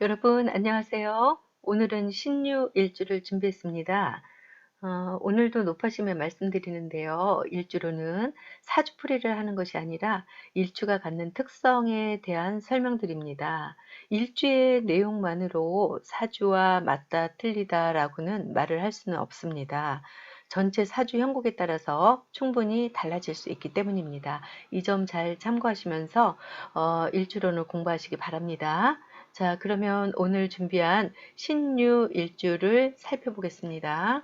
여러분 안녕하세요. 오늘은 신유 일주를 준비했습니다. 어, 오늘도 높아심에 말씀드리는데요. 일주로는 사주풀이를 하는 것이 아니라 일주가 갖는 특성에 대한 설명드립니다. 일주의 내용만으로 사주와 맞다 틀리다 라고는 말을 할 수는 없습니다. 전체 사주 형국에 따라서 충분히 달라질 수 있기 때문입니다. 이 점 잘 참고하시면서 어, 일주론을 공부하시기 바랍니다. 자, 그러면 오늘 준비한 신유 일주를 살펴보겠습니다.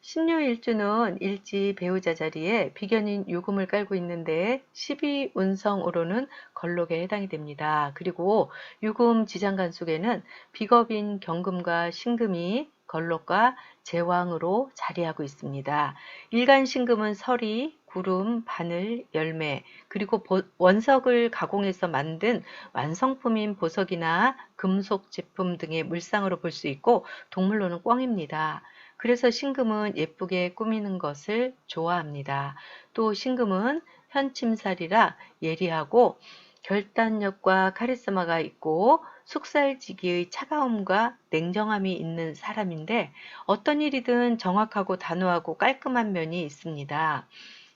신유 일주는 일지 배우자 자리에 비견인 유금을 깔고 있는데 12운성으로는 걸록에 해당이 됩니다. 그리고 유금 지장간 속에는 비겁인 경금과 신금이 걸록과 제왕으로 자리하고 있습니다. 일간 신금은 설이 구름, 바늘, 열매, 그리고 원석을 가공해서 만든 완성품인 보석이나 금속 제품 등의 물상으로 볼 수 있고 동물로는 꽝입니다. 그래서 신금은 예쁘게 꾸미는 것을 좋아합니다. 또 신금은 현침살이라 예리하고 결단력과 카리스마가 있고 숙살지기의 차가움과 냉정함이 있는 사람인데 어떤 일이든 정확하고 단호하고 깔끔한 면이 있습니다.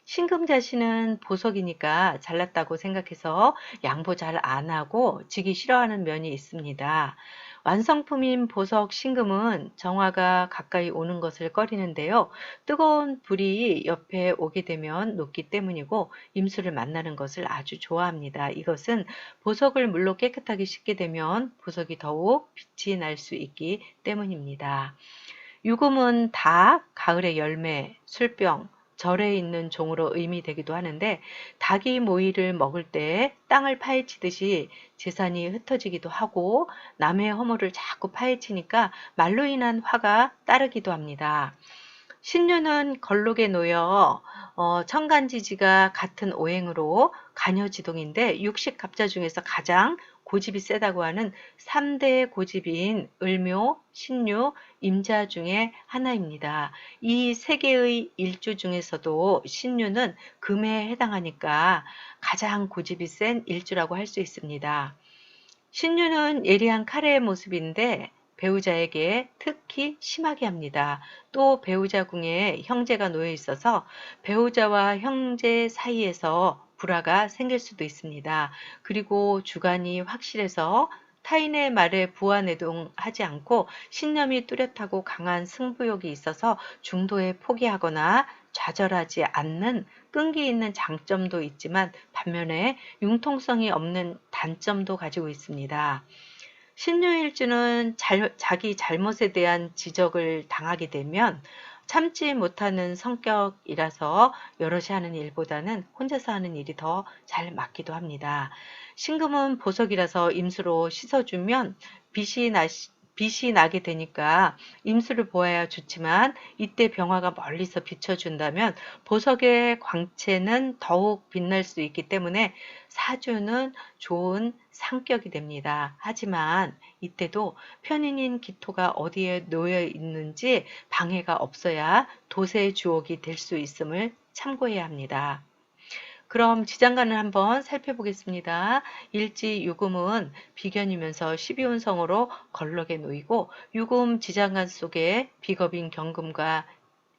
신금 자신은 보석이니까 잘났다고 생각해서 양보 잘 안 하고 지기 싫어하는 면이 있습니다. 완성품인 보석 신금은 정화가 가까이 오는 것을 꺼리는데요. 뜨거운 불이 옆에 오게 되면 녹기 때문이고 임수를 만나는 것을 아주 좋아합니다. 이것은 보석을 물로 깨끗하게 씻게 되면 보석이 더욱 빛이 날 수 있기 때문입니다. 유금은 닭, 가을의 열매, 술병, 절에 있는 종으로 의미되기도 하는데 닭이 모이를 먹을 때 땅을 파헤치듯이 재산이 흩어지기도 하고 남의 허물을 자꾸 파헤치니까 말로 인한 화가 따르기도 합니다. 신유는 걸록에 놓여 어, 청간지지가 같은 오행으로 간여지동인데 육식 갑자 중에서 가장 고집이 세다고 하는 3대 고집인 을묘, 신유, 임자 중에 하나입니다. 이 세 개의 일주 중에서도 신유는 금에 해당하니까 가장 고집이 센 일주라고 할 수 있습니다. 신유는 예리한 칼의 모습인데 배우자에게 특히 심하게 합니다. 또 배우자 궁에 형제가 놓여 있어서 배우자와 형제 사이에서 불화가 생길 수도 있습니다. 그리고 주관이 확실해서 타인의 말에 부하내동하지 않고 신념이 뚜렷하고 강한 승부욕이 있어서 중도에 포기하거나 좌절하지 않는 끈기 있는 장점도 있지만 반면에 융통성이 없는 단점도 가지고 있습니다. 신유일주는 잘, 자기 잘못에 대한 지적을 당하게 되면 참지 못하는 성격이라서 여럿이 하는 일보다는 혼자서 하는 일이 더 잘 맞기도 합니다. 신금은 보석이라서 임수로 씻어주면 빛이 나, 빛이 나게 되니까 임수를 보아야 좋지만 이때 병화가 멀리서 비춰준다면 보석의 광채는 더욱 빛날 수 있기 때문에 사주는 좋은 상격이 됩니다. 하지만 이때도 편인인 기토가 어디에 놓여 있는지 방해가 없어야 도세의 주옥이 될 수 있음을 참고해야 합니다. 그럼 지장간을 한번 살펴보겠습니다. 일지 유금은 비견이면서 12운성으로 걸럭에 놓이고 유금 지장간 속에 비겁인 경금과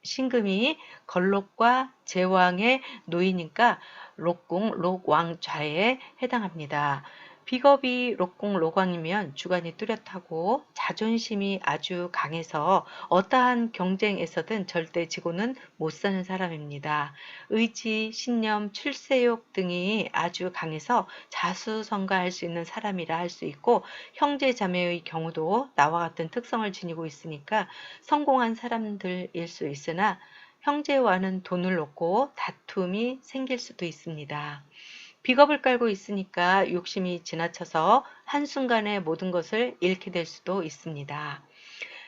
신금이 걸록과 제왕에 놓이니까 록궁, 록왕좌에 해당합니다. 비겁이 록공 로광이면 주관이 뚜렷하고 자존심이 아주 강해서 어떠한 경쟁에서든 절대 지고는 못 사는 사람입니다. 의지, 신념, 출세욕 등이 아주 강해서 자수성가할 수 있는 사람이라 할 수 있고 형제 자매의 경우도 나와 같은 특성을 지니고 있으니까 성공한 사람들일 수 있으나 형제와는 돈을 놓고 다툼이 생길 수도 있습니다. 비겁을 깔고 있으니까 욕심이 지나쳐서 한순간에 모든 것을 잃게 될 수도 있습니다.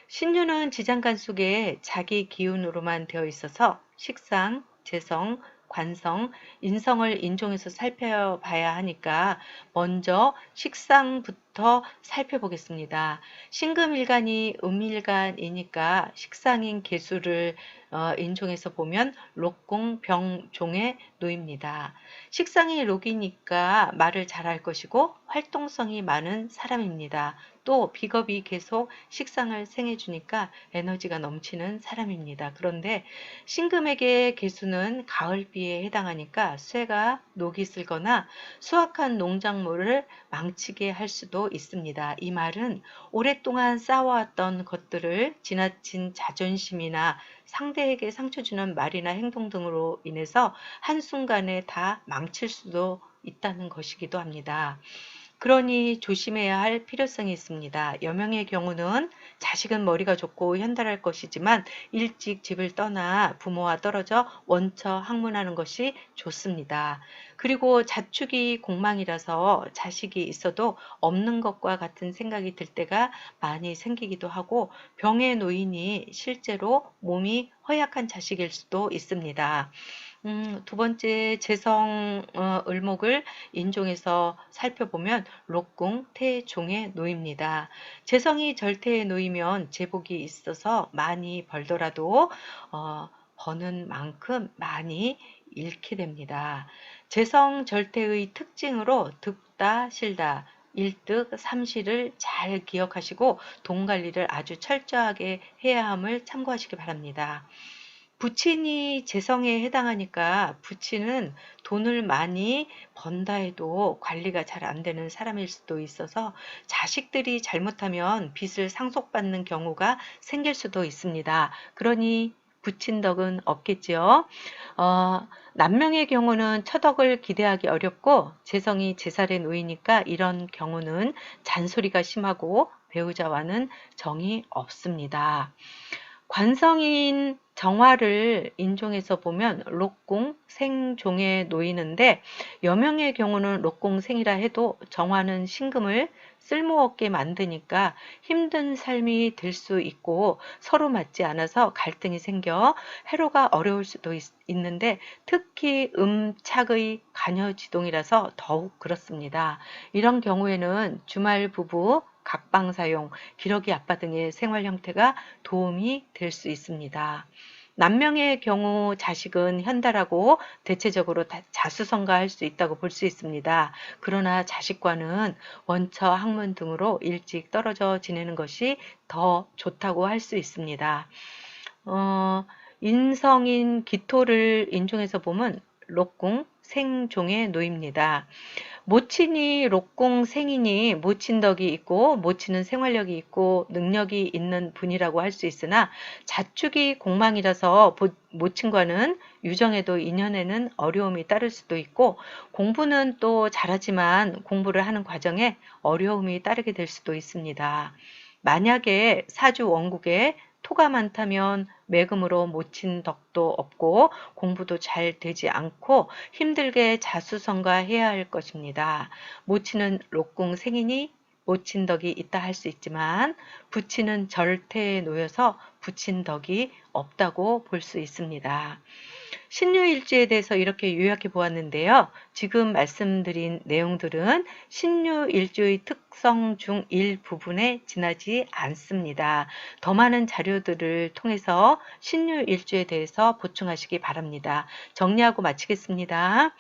신유는 지장간 속에 자기 기운으로만 되어 있어서 식상, 재성, 관성, 인성을 인종에서 살펴봐야 하니까 먼저 식상부터 살펴보겠습니다. 신금일간이 음일간이니까 식상인 개수를 어, 인종에서 보면 록공 병종에 놓입니다. 식상이 록이니까 말을 잘할 것이고 활동성이 많은 사람입니다. 또 비겁이 계속 식상을 생해 주니까 에너지가 넘치는 사람입니다. 그런데 신금에게 개수는 가을비에 해당하니까 쇠가 녹이 슬거나 수확한 농작물을 망치게 할 수도 있습니다. 이 말은 오랫동안 쌓아왔던 것들을 지나친 자존심이나 상대에게 상처 주는 말이나 행동 등으로 인해서 한순간에 다 망칠 수도 있다는 것이기도 합니다. 그러니 조심해야 할 필요성이 있습니다. 여명의 경우는 자식은 머리가 좋고 현달할 것이지만 일찍 집을 떠나 부모와 떨어져 원처 학문하는 것이 좋습니다. 그리고 자축이 공망이라서 자식이 있어도 없는 것과 같은 생각이 들 때가 많이 생기기도 하고 병에 놓이니 실제로 몸이 허약한 자식일 수도 있습니다. 음, 두 번째 재성 어, 을목을 인종에서 살펴보면 록궁 태종에 놓입니다. 재성이 절태에 놓이면 제복이 있어서 많이 벌더라도 어, 버는 만큼 많이 잃게 됩니다. 재성 절태의 특징으로 득다 실다 일득 삼실을 잘 기억하시고 돈 관리를 아주 철저하게 해야 함을 참고하시기 바랍니다. 부친이 재성에 해당하니까 부친은 돈을 많이 번다 해도 관리가 잘 안 되는 사람일 수도 있어서 자식들이 잘못하면 빚을 상속받는 경우가 생길 수도 있습니다. 그러니 부친 덕은 없겠지요. 어, 남명의 경우는 처덕을 기대하기 어렵고 재성이 제살에 놓이니까 이런 경우는 잔소리가 심하고 배우자와는 정이 없습니다. 관성인 정화를 인종에서 보면 록공 생종에 놓이는데 여명의 경우는 록공생이라 해도 정화는 신금을 쓸모없게 만드니까 힘든 삶이 될 수 있고 서로 맞지 않아서 갈등이 생겨 해로가 어려울 수도 있, 있는데 특히 음착의 간여지동이라서 더욱 그렇습니다. 이런 경우에는 주말 부부 각방 사용, 기러기 아빠 등의 생활 형태가 도움이 될 수 있습니다. 남명의 경우 자식은 현달하고 대체적으로 자수성가할 수 있다고 볼 수 있습니다. 그러나 자식과는 원처 학문 등으로 일찍 떨어져 지내는 것이 더 좋다고 할 수 있습니다. 어, 인성인 기토를 인종해서 보면 록궁 생종에 놓입니다. 모친이 록공 생이니 모친덕이 있고 모친은 생활력이 있고 능력이 있는 분이라고 할 수 있으나 자축이 공망이라서 모친과는 유정에도 인연에는 어려움이 따를 수도 있고 공부는 또 잘하지만 공부를 하는 과정에 어려움이 따르게 될 수도 있습니다. 만약에 사주 원국에 토가 많다면 매금으로 모친 덕도 없고 공부도 잘 되지 않고 힘들게 자수성가해야 할 것입니다. 모친은 록궁 생이니 모친 덕이 있다 할 수 있지만 부친은 절태에 놓여서 부친 덕이 없다고 볼 수 있습니다. 신유일주에 대해서 이렇게 요약해 보았는데요. 지금 말씀드린 내용들은 신유일주의 특성 중 일부분에 지나지 않습니다. 더 많은 자료들을 통해서 신유일주에 대해서 보충하시기 바랍니다. 정리하고 마치겠습니다.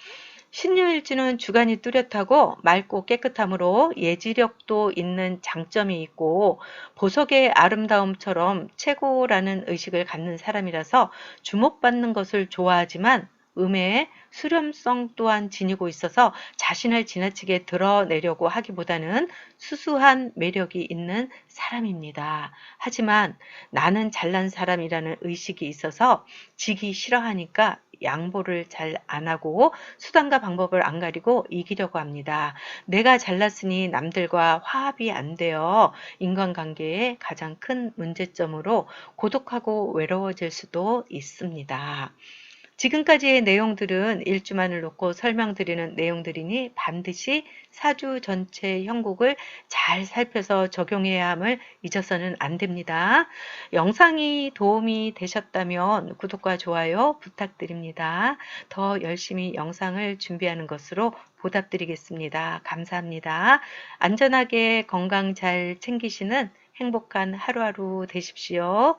신유일지는 주간이 뚜렷하고 맑고 깨끗함으로 예지력도 있는 장점이 있고 보석의 아름다움처럼 최고라는 의식을 갖는 사람이라서 주목받는 것을 좋아하지만 음의 수렴성 또한 지니고 있어서 자신을 지나치게 드러내려고 하기보다는 수수한 매력이 있는 사람입니다. 하지만 나는 잘난 사람이라는 의식이 있어서 지기 싫어하니까 양보를 잘 안 하고 수단과 방법을 안 가리고 이기려고 합니다. 내가 잘났으니 남들과 화합이 안 되어 인간관계의 가장 큰 문제점으로 고독하고 외로워질 수도 있습니다. 지금까지의 내용들은 일주만을 놓고 설명드리는 내용들이니 반드시 사주 전체 형국을 잘 살펴서 적용해야 함을 잊어서는 안 됩니다. 영상이 도움이 되셨다면 구독과 좋아요 부탁드립니다. 더 열심히 영상을 준비하는 것으로 보답드리겠습니다. 감사합니다. 안전하게 건강 잘 챙기시는 행복한 하루하루 되십시오.